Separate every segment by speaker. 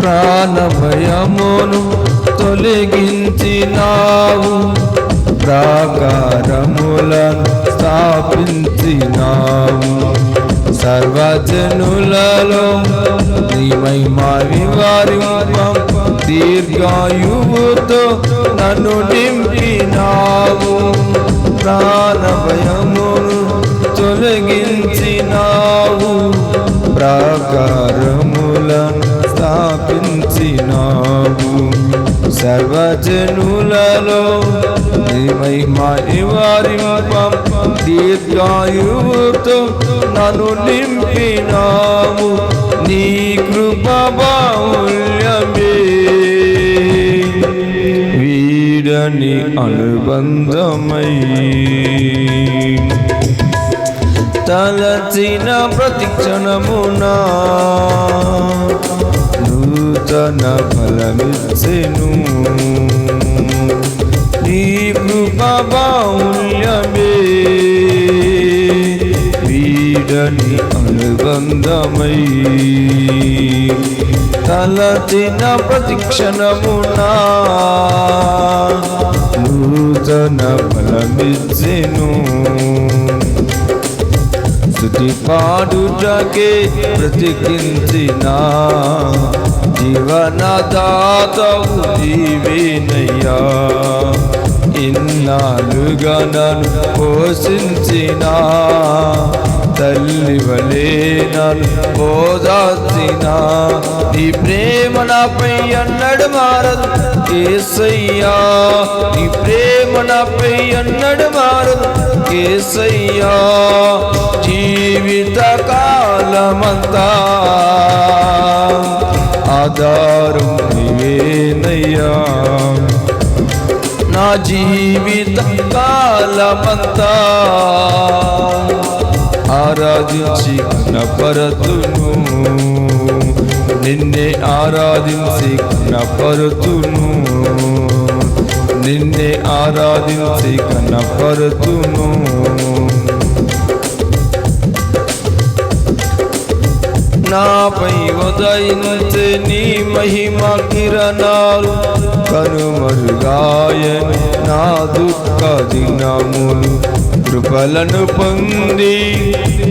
Speaker 1: ప్రాణభయమును తొలగించినావు. ప్రాకారములను స్థాపించినావు. సర్వజనులలో నీ మహిమా వివరింప. దీర్ఘాయువుతో నన్ను నింపినావు. ప్రాణభయమును తొలగించినావు. ప్రాకారము సర్వజనులలో నీ మహిమా నివారింప. దీర్ఘాయువుతో నన్ను నింపినాము నీ కృప బాహుల్యమే. వీడని అనుబంధమై తలచిన ప్రతిక్షణమునా నూతన ఫలమిచ్చెను నీ కృప బాహుల్యమే. వీడని అనుబంధమై తలచిన ప్రతిక్షణమునా. నూతన ఫలమిచ్చెను స్థుతి పాడుటకే బ్రతికించిన జీవనదాతవు నీవేనయ్యా ఇన్నాళ్ళుగా నన్ను పోషించిన తల్లి వలే నన్ను పోదాచిన నీ ప్రేమ నాపై అన్నడు మారదు ఏసయ్యా నీ ప్రేమ నాపై అన్నడు మారదు. ఏసయ్యా జీవిత కాలమంతా ఆధారం నీవేనయ్యా. నా జీవిత కాలమంతా ఆరాధించి కనపరతును నిన్నే ఆరాధించి కనపరుతును నిన్నే ఆరాధించి కనపరుతును నాపై ఉదయించే నీ మహిమ కిరణాలు కనుమరుగాయని. నా దుఃఖ దినములు కృపలను పొంది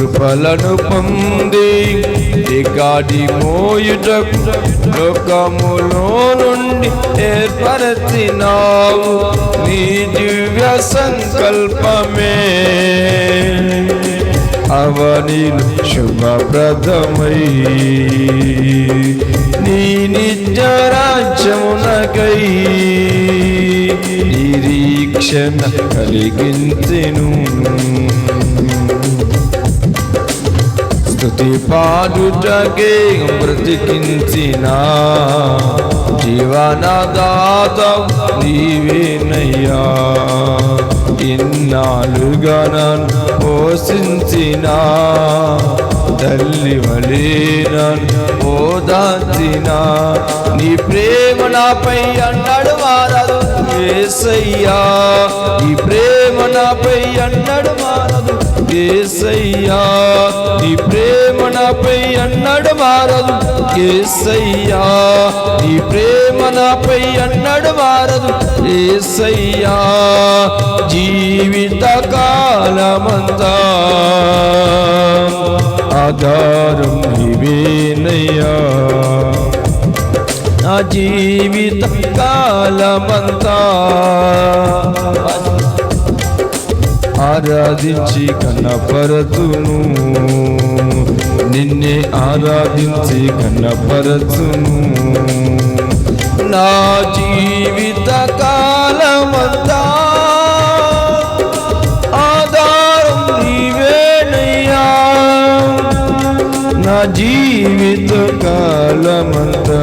Speaker 1: కృపలను పొంది దిగాడి మోయుటకు లోకములో నుండి ఏర్పరచినావు. నీ దివ్య సంకల్పమే. అవనిలు శుభప్రదమై నీ నిజ రాజ్యమునకై నిరీక్షణ కలిగించెను. స్థుతి పాడుటకే బ్రతికించిన జీవనదాత నీవేనయ్యా. ఇన్నాళ్ళుగా నన్ను పోషించిన తల్లి వలే నన్ను ఓదార్చిన. నీ ప్రేమ నాపై అన్నాడు మారదు. ఏసయ్యా నీ ప్రేమ నాపై అన్నాడు మారదు. ఏసయ్యా నీ ప్రేమ నాపై అన్నాడు మారదు. ఏసయ్యా నీ ప్రేమ నాపై అన్నాడు మారదు. ఏసయ్యా జీవిత కాలమంతా ఆధారం నీవేనయ్యా. జీవిత కాలమంతా ఆరాధించి కన్నపరతును నిన్నే ఆరాధించి కన్నపరతును నా జీవిత కాలమంతా ఆధారం నీవేనయ్యా. నా జీవిత కాలమంతా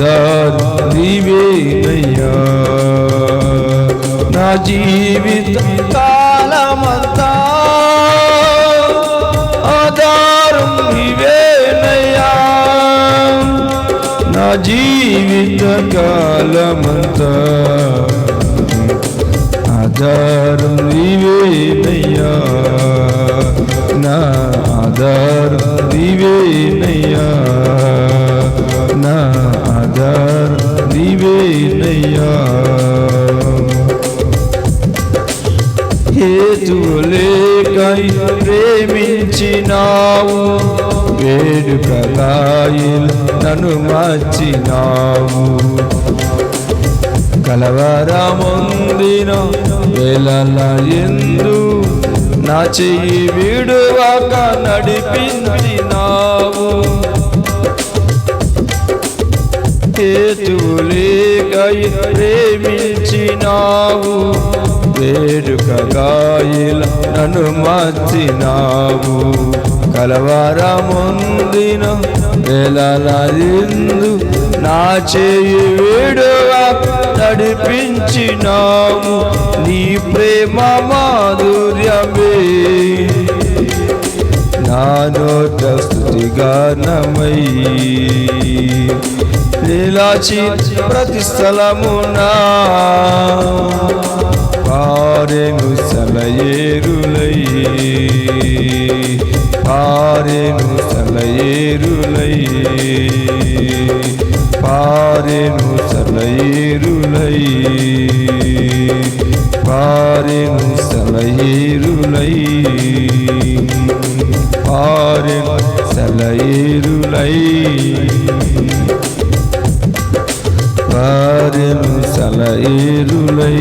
Speaker 1: దారి నీవేనయ్యా నా జీవిత కాలమంతా ఆధారం నీవేనయ్యా నా జీవిత కాలమంతా ఆధారం నీవేనయ్యా నా ఆధారం నీవేనయ్యా హేతులేకై ప్రేమించినావు వేడుకలాయి నన్ను మార్చినావు. కలవరముందిన వేళల ఎందు నా చెయ్యి విడువాక నడిపించినావు. హేతులే కై ప్రేమించినావు. వేడుకగా ఇలా నన్ను మార్చినావు. కలవారముందిన నెలలరిందు నా చేయి విడువా నడిపించినాము నీ ప్రేమ మాధుర్యమే. నానోట స్థుతిగానమై లీలాచి ప్రతి స్థలమునా. పారెను సలయేరులై పారెను సలయేరులై పారెను సలయేరులై పారెను సలయేరులై పారెను సలయేరులై. காரில் சல இருளை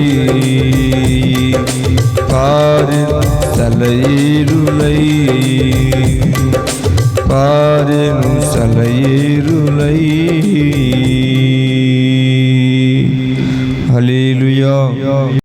Speaker 1: காரில் சல இருளை காரில் சல இருளை ஹலேலுயா